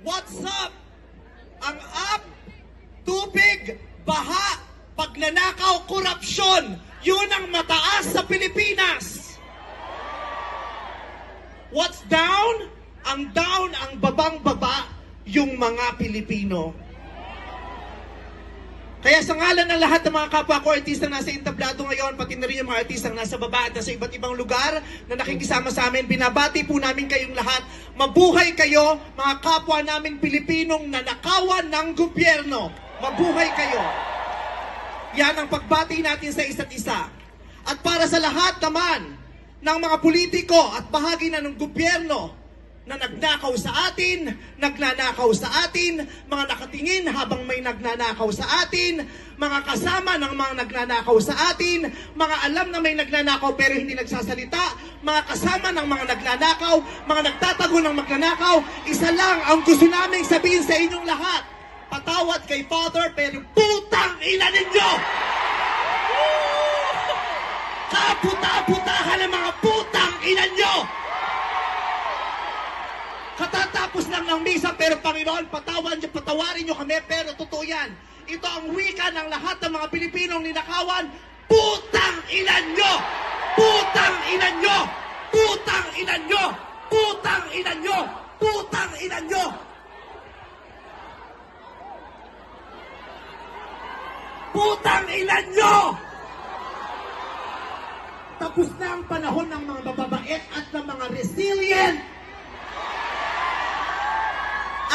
What's up? Ang up, tubig, baha, pagnanakaw, korupsyon. Yun ang mataas sa Pilipinas. What's down? Ang down, ang babang baba, yung mga Pilipino. Kaya sa ngalan ng lahat ng mga kapwa ko artista na nasa entablado ngayon, pati na rin yung mga artistang nasa baba at nasa iba't ibang lugar na nakikisama sa amin, binabati po namin kayong lahat. Mabuhay kayo, mga kapwa namin Pilipinong nanakawan ng gobyerno. Mabuhay kayo. Yan ang pagbati natin sa isa't isa. At para sa lahat naman ng mga politiko at bahagi na ng gobyerno na nagnakaw sa atin, nagnanakaw sa atin, mga nakatingin habang may nagnanakaw sa atin, mga kasama ng mga nagnanakaw sa atin, mga alam na may nagnanakaw pero hindi nagsasalita, mga kasama ng mga nagnanakaw, mga nagtatago ng magnanakaw, isa lang ang gusto naming sabihin sa inyong lahat. Patawad kay Father pero putang ina ninyo! Kaputa-putahan ng mga putang Katatapos lang ng misa, pero Panginoon, patawan niyo, patawarin niyo kami, pero totoo yan. Ito ang wika ng lahat ng mga Pilipinong ninakawan, putang ina nyo! Putang ina nyo! Putang ina nyo! Putang ina nyo! Putang ina nyo! Putang ina nyo! Tapos na ang panahon ng mga mababait at ng mga resilient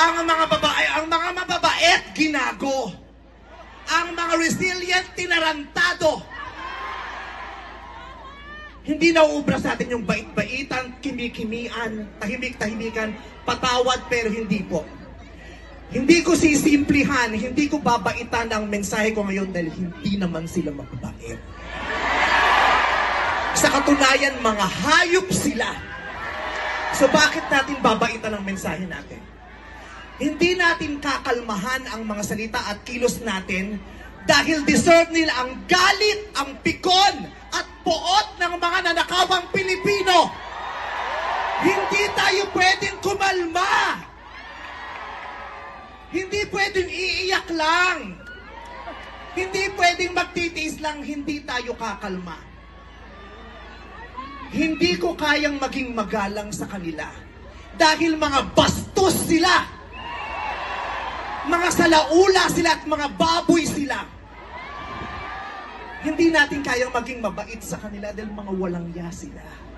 ang mga babae, ang mga mababait, ginago. Ang mga resilient, tinarantado. Hindi nauubra sa atin yung bait-baitan, kimikimian, tahimik-tahimikan, patawad pero hindi po. Hindi ko sisimplihan, hindi ko babaitan ang mensahe ko ngayon dahil hindi naman sila mababait. Sa katunayan, mga hayop sila. So bakit natin babaitan ang mensahe natin? Hindi natin kakalmahan ang mga salita at kilos natin dahil deserve nila ang galit, ang pikon at poot ng mga nanakawang Pilipino. Hindi tayo pwedeng kumalma. Hindi pwedeng iiyak lang. Hindi pwedeng magtitiis lang, hindi tayo kakalma. Hindi ko kayang maging magalang sa kanila. Dahil mga bastos sila mga salaula sila at mga baboy sila. Hindi natin kayang maging mabait sa kanila dahil mga walang ya sila.